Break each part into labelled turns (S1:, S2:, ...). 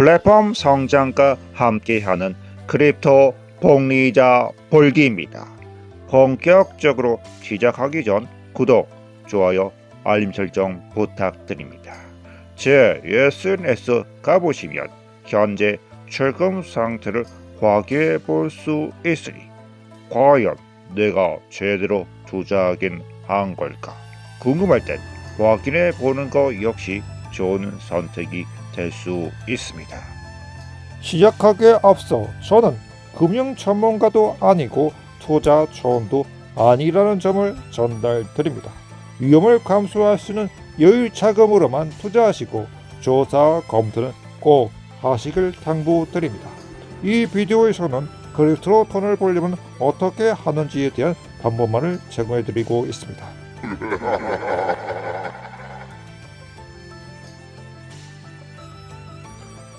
S1: 플랫폼 성장과 함께하는 크립토 복리자 볼기입니다. 본격적으로 시작하기 전 구독, 좋아요, 알림 설정 부탁드립니다. 제 SNS 가보시면 현재 출금 상태를 확인해 볼 수 있으니 과연 내가 제대로 투자하긴 한 걸까 궁금할 땐 확인해 보는 거 역시 좋은 선택이 될 수 있습니다.
S2: 시작하기에 앞서 저는 금융 전문가도 아니고 투자 조언도 아니라는 점을 전달드립니다. 위험을 감수할 수 있는 여유 자금으로만 투자하시고 조사 검토는 꼭 하시길 당부드립니다. 이 비디오에서는 크립토로 돈을 벌려면 어떻게 하는지에 대한 방법만을 제공해드리고 있습니다.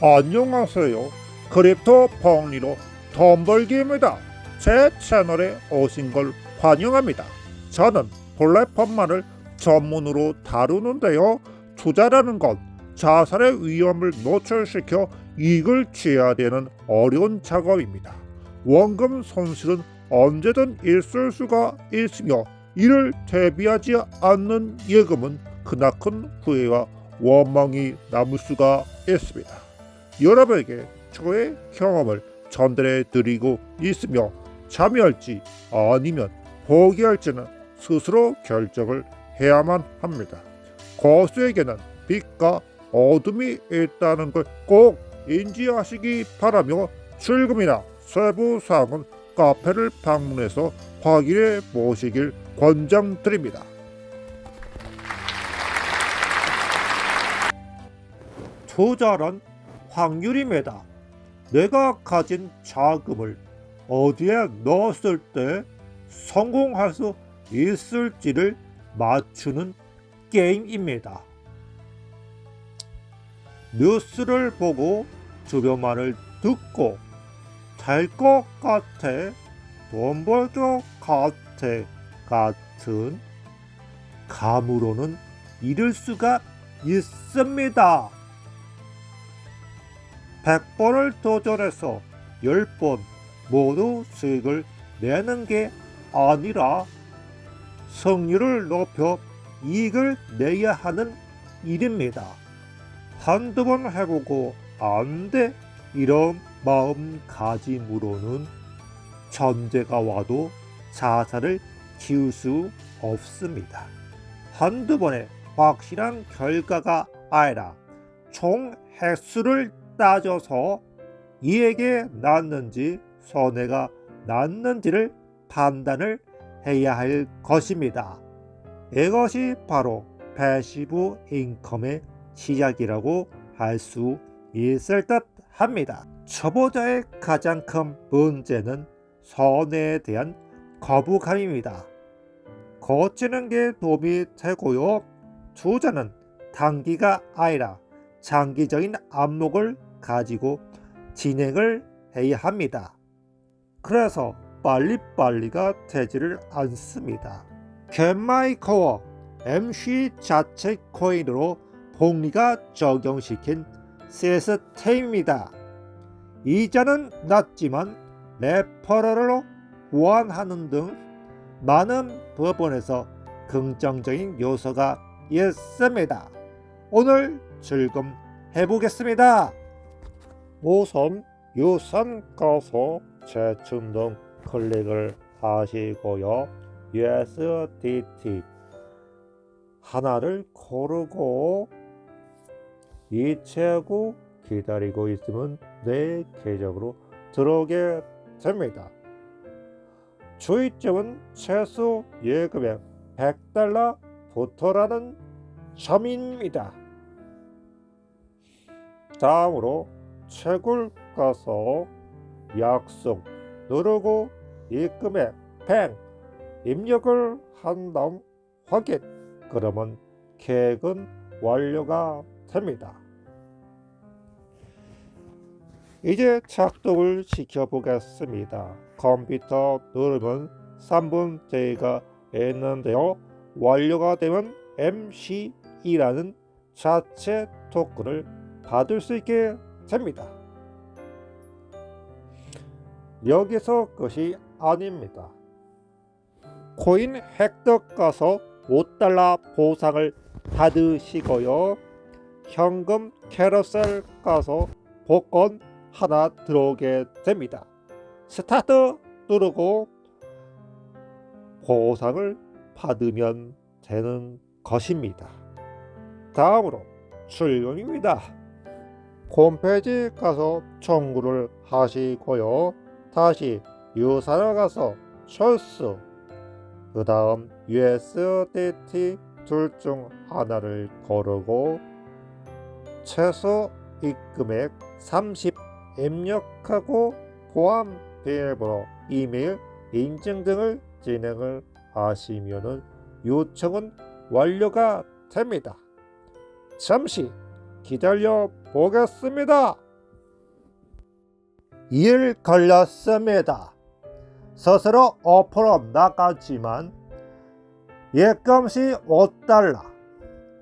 S3: 안녕하세요. 크립토 펑리로 돈 벌기입니다. 제 채널에 오신 걸 환영합니다. 저는 플랫폼만을 전문으로 다루는데요. 투자라는 건 자살의 위험을 노출시켜 이익을 취해야 되는 어려운 작업입니다. 원금 손실은 언제든 있을 수가 있으며 이를 대비하지 않는 예금은 크나큰 후회와 원망이 남을 수가 있습니다. 여러분에게 저의 경험을 전달해 드리고 있으며 참여할지 아니면 포기할지는 스스로 결정을 해야만 합니다. 고수에게는 빛과 어둠이 있다는 걸 꼭 인지하시기 바라며 출금이나 세부 사항은 카페를 방문해서 확인해 보시길 권장드립니다. 투자란 확률입니다. 내가 가진 자금을 어디에 넣었을 때 성공할 수 있을지를 맞추는 게임입니다. 뉴스를 보고 주변 말을 듣고 될 것 같아, 돈 벌 것 같아 같은 감으로는 이룰 수가 있습니다. 100번을 도전해서 10번 모두 수익을 내는 게 아니라 성률을 높여 이익을 내야 하는 일입니다. 한두 번 해보고 안 돼. 이런 마음가짐으로는 전제가 와도 자살을 키울 수 없습니다. 한두 번의 확실한 결과가 아니라 총 횟수를 따져서 이에게 낫는지 손해가 났는지를 판단을 해야 할 것입니다. 이것이 바로 패시브 인컴의 시작이라고 할 수 있을 듯 합니다. 초보자의 가장 큰 문제는 손해에 대한 거부감입니다. 거치는 게 도움이 되고요. 투자는 단기가 아니라 장기적인 안목을 가지고 진행을 해야 합니다. 그래서 빨리빨리가 되지를 않습니다. 겐마이커와 MC 자체 코인으로 복리가 적용시킨 시스템입니다. 이자는 낮지만 레퍼럴로 보완하는 등 많은 부분에서 긍정적인 요소가 있습니다. 오늘 즐금 해보겠습니다. 우선 유선 가서 재충동 클릭을 하시고요. USDT 하나를 고르고 이체하고 기다리고 있으면 내 계정으로 들어오게 됩니다. 주의점은 최소 예금액 100달러부터라는 점입니다. 다음으로 채굴 가서 약속 누르고 입금액 100 입력을 한 다음 확인 그러면 계획은 완료가 됩니다. 이제 작동을 시켜보겠습니다. 컴퓨터 누르면 3분 대가 있는데요. 완료가 되면 MC2라는 자체 토큰을 받을 수 있게 됩니다. 여기서 끝이 아닙니다. 코인 획득 가서 5달러 보상을 받으시고요. 현금 캐러셀 가서 복권 하나 들어오게 됩니다. 스타트 누르고 보상을 받으면 되는 것입니다. 다음으로 출금입니다. 홈페이지 가서 청구를 하시고요. 다시 유사를 가서 철수 그 다음 USDT 둘 중 하나를 고르고 최소 입금액 30 입력하고 포함 비밀번호, 이메일, 인증 등을 진행을 하시면은 요청은 완료가 됩니다. 잠시 기다려 보겠습니다. 일 걸렸습니다. 스스로 어플로 나갔지만 예금시 5달러,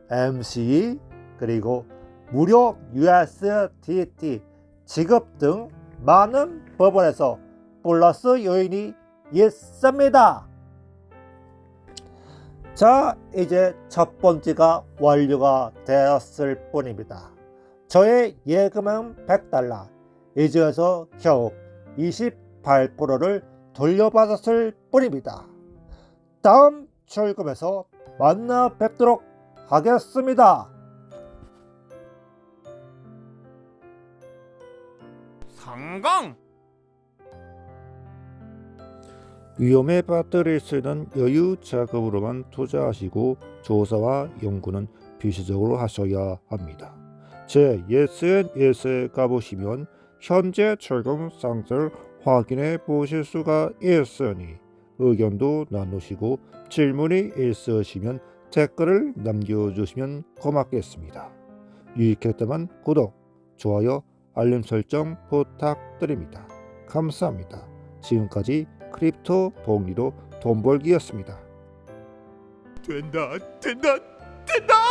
S3: MC 그리고 무료 USDT 지급 등 많은 법원에서 플러스 요인이 있습니다. 자, 이제 첫 번째가 완료가 되었을 뿐입니다. 저의 예금은 100달러, 이 중에서 겨우 28%를 돌려받았을 뿐입니다. 다음 출금에서 만나 뵙도록 하겠습니다.
S4: 성공!
S2: 위험에 빠뜨릴 수 있는 여유 자금으로만 투자하시고 조사와 연구는 비시적으로 하셔야 합니다. 제 SNS에 가보시면 현재 철금 상태를 확인해 보실 수가 있으니 의견도 나누시고 질문이 있으시면 댓글을 남겨주시면 고맙겠습니다. 유익했다면 구독, 좋아요, 알림 설정 부탁드립니다. 감사합니다. 지금까지 크립토 복리로 돈 벌기였습니다.
S4: 된다, 된다, 된다!